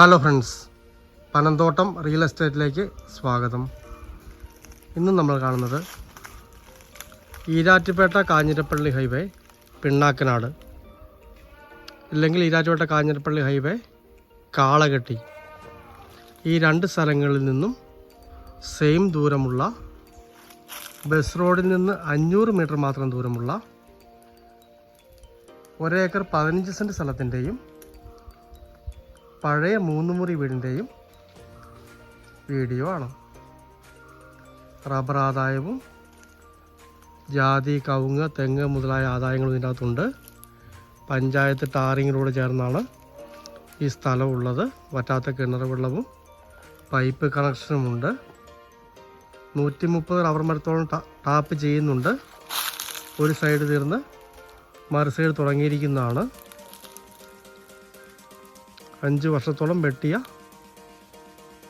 Hello friends Panamthottam real എസ്റ്റേറ്റിലേക്ക് സ്വാഗതം. ഇന്ന് നമ്മൾ കാണുന്നത് ഈരാറ്റുപേട്ട കാഞ്ഞിരപ്പള്ളി ഹൈവേ പിണ്ണാക്കനാട്. ഇല്ലെങ്കിൽ ഈരാറ്റുപേട്ട കാഞ്ഞിരപ്പള്ളി ഹൈവേ കാളകെട്ടി. ഈ രണ്ട് സ്ഥലങ്ങളിൽ നിന്നും സെയിം ദൂരമുള്ള ബസ് റോഡിൽ നിന്ന് അഞ്ഞൂറ് മീറ്റർ മാത്രം ദൂരമുള്ള ഒരേക്കർ പതിനഞ്ച് സെന്റ് സ്ഥലത്തിന്റെയും പഴയ മൂന്ന് മുറി വീടിന്റെയും വീഡിയോ ആണ്. റബ്ബർ ആദായവും ജാതി കവുങ്ങ് തെങ്ങ് മുതലായ ആദായങ്ങളും ഇതിന്റെ അകത്തുണ്ട് പഞ്ചായത്ത് ടാറിങ്ങിനോട് ചേർന്നാണ് ഈ സ്ഥലമുള്ളത് വറ്റാത്ത കിണർ വെള്ളവും പൈപ്പ് കണക്ഷനുമുണ്ട് നൂറ്റി മുപ്പത് റബ്ബർ മരത്തോളം ടാപ്പ് ചെയ്യുന്നുണ്ട്. ഒരു സൈഡ് തീർന്ന് മറു സൈഡ് തുടങ്ങിയിരിക്കുന്നതാണ്. അഞ്ച് വർഷത്തോളം വെട്ടിയ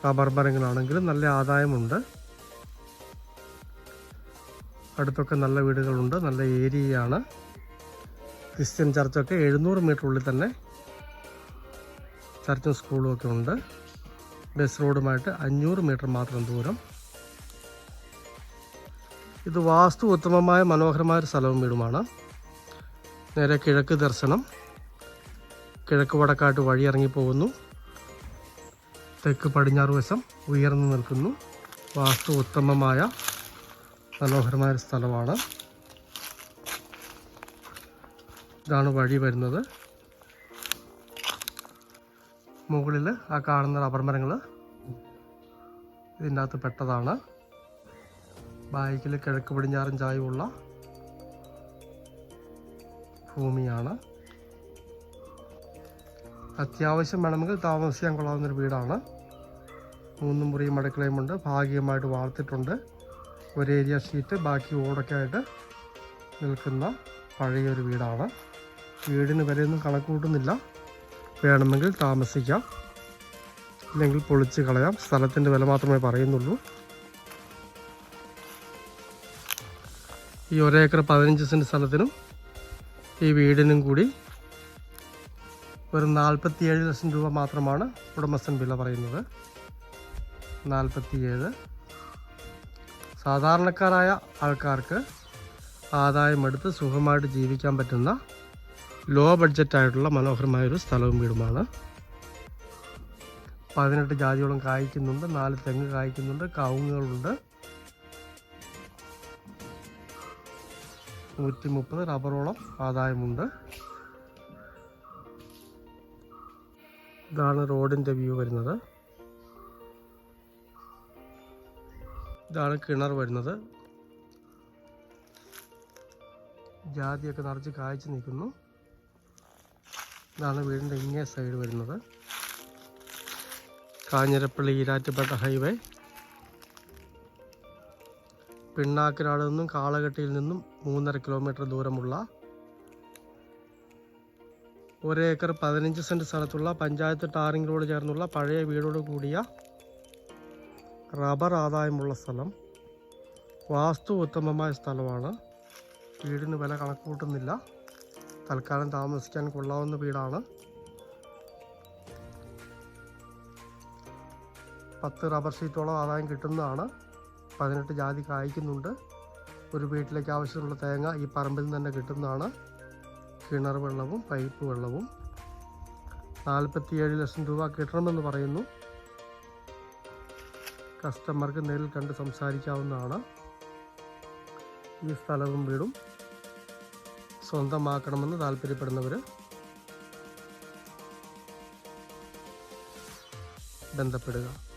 റബ്ബർ മരങ്ങളാണെങ്കിലും നല്ല ആദായമുണ്ട്. അടുത്തൊക്കെ നല്ല വീടുകളുണ്ട്. നല്ല ഏരിയയാണ്. ക്രിസ്ത്യൻ ചർച്ചൊക്കെ എഴുന്നൂറ് മീറ്റർ ഉള്ളിൽ തന്നെ ചർച്ചും സ്കൂളും ഒക്കെ ഉണ്ട്. ബസ് റോഡുമായിട്ട് അഞ്ഞൂറ് മീറ്റർ മാത്രം ദൂരം. ഇത് വാസ്തു ഉത്തമമായ മനോഹരമായ ഒരു സ്ഥലവും വീടുമാണ്. നേരെ കിഴക്ക് ദർശനം. കിഴക്ക് വടക്കാട്ട് വഴി ഇറങ്ങിപ്പോകുന്നു തെക്ക് പടിഞ്ഞാറ് വശം ഉയർന്നു നിൽക്കുന്നു. വാസ്തു ഉത്തമമായ മനോഹരമായ ഒരു സ്ഥലമാണ്. ഇതാണ് വഴി വരുന്നത്. മുകളിൽ ആ കാണുന്ന റബ്ബർ മരങ്ങൾ ഇതിന്റെ അകത്ത് പെട്ടതാണ്. ബാക്കിൽ കിഴക്ക് പടിഞ്ഞാറൻ ചായവുള്ള ഭൂമിയാണ്. അത്യാവശ്യം വേണമെങ്കിൽ താമസിക്കാൻ കൊള്ളാവുന്നൊരു വീടാണ്. മൂന്നും മുറിയും അടുക്കളയുമുണ്ട് ഭാഗികമായിട്ട് വാർത്തിട്ടുണ്ട്. ഒരു ഏരിയ ഷീറ്റ് ബാക്കി ഓടൊക്കെ ആയിട്ട് നിൽക്കുന്ന പഴയൊരു വീടാണ്. വീടിന് വിലയൊന്നും കണക്ക് കൂട്ടുന്നില്ല. വേണമെങ്കിൽ താമസിക്കാം. ഇല്ലെങ്കിൽ പൊളിച്ച് കളയാം. സ്ഥലത്തിന്റെ വില മാത്രമേ പറയുന്നുള്ളൂ. ഈ ഒരേക്കർ പതിനഞ്ച് സെന്റ് സ്ഥലത്തിനും ഈ വീടിനും കൂടി വെറും നാൽപ്പത്തിയേഴ് ലക്ഷം രൂപ മാത്രമാണ് ഉടമസ്ഥൻ വില പറയുന്നത്. നാൽപ്പത്തിയേഴ്. സാധാരണക്കാരായ ആൾക്കാർക്ക് ആദായമെടുത്ത് സുഖമായിട്ട് ജീവിക്കാൻ പറ്റുന്ന ലോ ബഡ്ജറ്റായിട്ടുള്ള മനോഹരമായൊരു സ്ഥലവും വീടുമാണ്. പതിനെട്ട് ജാതിയോളം കായ്ക്കുന്നുണ്ട് നാല് തെങ്ങ് കായ്ക്കുന്നുണ്ട് കവുങ്ങുകളുണ്ട്. നൂറ്റി മുപ്പത് റബ്ബറോളം ആദായമുണ്ട്. ഇതാണ് റോഡിന്റെ വ്യൂ വരുന്നത്. ഇതാണ് കിണർ വരുന്നത്. ജാതിയൊക്കെ നിറച്ച് കായ്ച്ചു നിൽക്കുന്നു. ഇതാണ് വീടിന്റെ ഇങ്ങേ സൈഡ് വരുന്നത്. കാഞ്ഞിരപ്പള്ളി ഈരാറ്റുപേട്ട ഹൈവേ. പിണ്ണാക്കിനാട് നിന്നും കാളകെട്ടിയിൽ നിന്നും മൂന്നര കിലോമീറ്റർ ദൂരമുള്ള ഒരേക്കർ പതിനഞ്ച് സെന്റ് സ്ഥലത്തുള്ള പഞ്ചായത്ത് ടാറിംഗ് റോഡ് ചേർന്നുള്ള പഴയ വീടോട് കൂടിയ റബ്ബർ ആദായമുള്ള സ്ഥലം. വാസ്തു ഉത്തമമായ സ്ഥലമാണ്. വീടിന് വില കണക്ക് കൂട്ടുന്നില്ല തൽക്കാലം താമസിക്കാൻ കൊള്ളാവുന്ന വീടാണ്. പത്ത് റബ്ബർ ഷീറ്റോളം ആദായം കിട്ടുന്നതാണ്. പതിനെട്ട് ജാതി കായ്ക്കുന്നുണ്ട് ഒരു വീട്ടിലേക്ക് ആവശ്യമുള്ള തേങ്ങ ഈ പറമ്പിൽ നിന്ന് തന്നെ കിട്ടുന്നതാണ്. കിണർ വെള്ളവും പൈപ്പ് വെള്ളവും നാൽപ്പത്തിയേഴ് ലക്ഷം രൂപ കിട്ടണമെന്ന് പറയുന്നു. കസ്റ്റമർക്ക് നേരിൽ കണ്ട് സംസാരിക്കാവുന്നതാണ്. ഈ സ്ഥലവും വീടും സ്വന്തമാക്കണമെന്ന് താല്പര്യപ്പെടുന്നവർ ബന്ധപ്പെടുക.